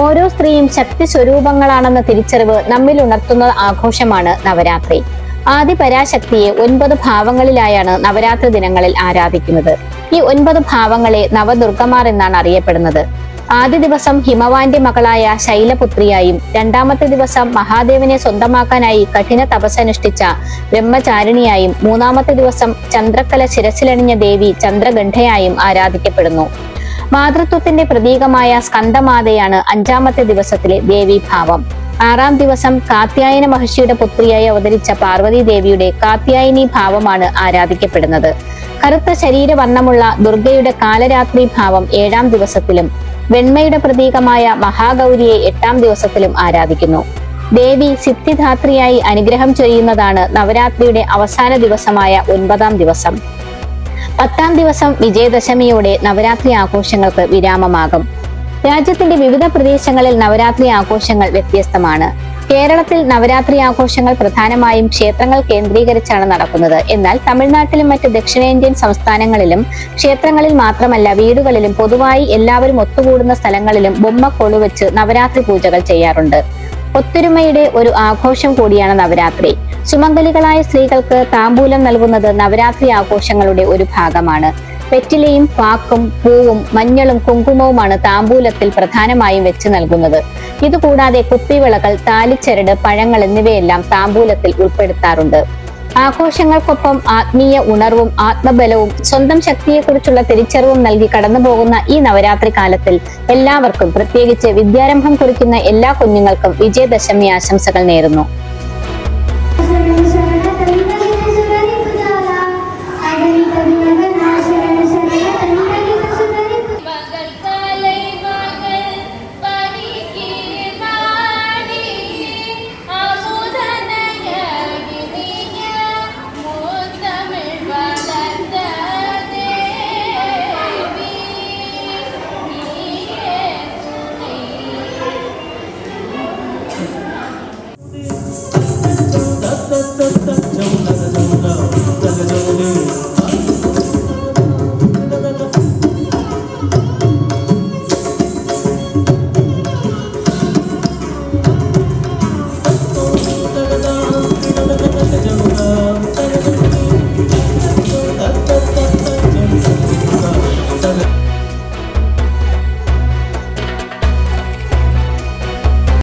ഓരോ സ്ത്രീയും ശക്തി സ്വരൂപങ്ങളാണെന്ന തിരിച്ചറിവ് നമ്മിൽ ഉണർത്തുന്ന ആഘോഷമാണ് നവരാത്രി. ആദി പരാശക്തിയെ ഒൻപത് ഭാവങ്ങളിലായാണ് നവരാത്രി ദിനങ്ങളിൽ ആരാധിക്കുന്നത്. ഈ ഒൻപത് ഭാവങ്ങളെ നവദുർഗമാർ എന്നാണ് അറിയപ്പെടുന്നത്. ആദ്യ ദിവസം ഹിമവാന്റെ മകളായ ശൈലപുത്രിയായും രണ്ടാമത്തെ ദിവസം മഹാദേവനെ സ്വന്തമാക്കാനായി കഠിന തപസ്സനുഷ്ഠിച്ച ബ്രഹ്മചാരിണിയായും മൂന്നാമത്തെ ദിവസം ചന്ദ്രക്കല ശിരസിലണിഞ്ഞ ദേവി ചന്ദ്രഗണ്ഠയായും ആരാധിക്കപ്പെടുന്നു. മാതൃത്വത്തിന്റെ പ്രതീകമായ സ്കന്ദമാതയാണ് അഞ്ചാമത്തെ ദിവസത്തിലെ ദേവീഭാവം ആറാം ദിവസം കാത്യായന മഹർഷിയുടെ പുത്രിയായി അവതരിച്ച പാർവതി ദേവിയുടെ കാത്യായനി ഭാവമാണ് ആരാധിക്കപ്പെടുന്നത്. കറുത്ത ശരീരവർണമുള്ള ദുർഗയുടെ കാലരാത്രി ഭാവം ഏഴാം ദിവസത്തിലും വെണ്മയുടെ പ്രതീകമായ മഹാഗൗരിയെ എട്ടാം ദിവസത്തിലും ആരാധിക്കുന്നു. ദേവി സിദ്ധിധാത്രിയായി അനുഗ്രഹം ചെയ്യുന്നതാണ് നവരാത്രിയുടെ അവസാന ദിവസമായ ഒൻപതാം ദിവസം. പത്താം ദിവസം വിജയദശമിയോടെ നവരാത്രി ആഘോഷങ്ങൾക്ക് വിരാമമാകും. രാജ്യത്തിന്റെ വിവിധ പ്രദേശങ്ങളിൽ നവരാത്രി ആഘോഷങ്ങൾ വ്യത്യസ്തമാണ്. കേരളത്തിൽ നവരാത്രി ആഘോഷങ്ങൾ പ്രധാനമായും ക്ഷേത്രങ്ങൾ കേന്ദ്രീകരിച്ചാണ് നടക്കുന്നത്. എന്നാൽ തമിഴ്നാട്ടിലും മറ്റ് ദക്ഷിണേന്ത്യൻ സംസ്ഥാനങ്ങളിലും ക്ഷേത്രങ്ങളിൽ മാത്രമല്ല വീടുകളിലും പൊതുവായി എല്ലാവരും ഒത്തുകൂടുന്ന സ്ഥലങ്ങളിലും ബൊമ്മ കൊളുവെച്ച് നവരാത്രി പൂജകൾ ചെയ്യാറുണ്ട്. ഒത്തൊരുമയുടെ ഒരു ആഘോഷം കൂടിയാണ് നവരാത്രി. സുമംഗലികളായ സ്ത്രീകൾക്ക് താമ്പൂലം നൽകുന്നത് നവരാത്രി ആഘോഷങ്ങളുടെ ഒരു ഭാഗമാണ്. പെറ്റിലയും പാക്കും പൂവും മഞ്ഞളും കുങ്കുമവുമാണ് താമ്പൂലത്തിൽ പ്രധാനമായും വെച്ച് നൽകുന്നത്. ഇതുകൂടാതെ കുപ്പിവിളകൾ താലിച്ചരട് പഴങ്ങൾ എന്നിവയെല്ലാം താമ്പൂലത്തിൽ ഉൾപ്പെടുത്താറുണ്ട്. ആഘോഷങ്ങൾക്കൊപ്പം ആത്മീയ ഉണർവും ആത്മബലവും സ്വന്തം ശക്തിയെക്കുറിച്ചുള്ള തിരിച്ചറിവും നൽകി കടന്നുപോകുന്ന ഈ നവരാത്രി കാലത്തിൽ എല്ലാവർക്കും പ്രത്യേകിച്ച് വിദ്യാരംഭം കുറിക്കുന്ന എല്ലാ കുഞ്ഞുങ്ങൾക്കും വിജയദശമി ആശംസകൾ നേരുന്നു. love.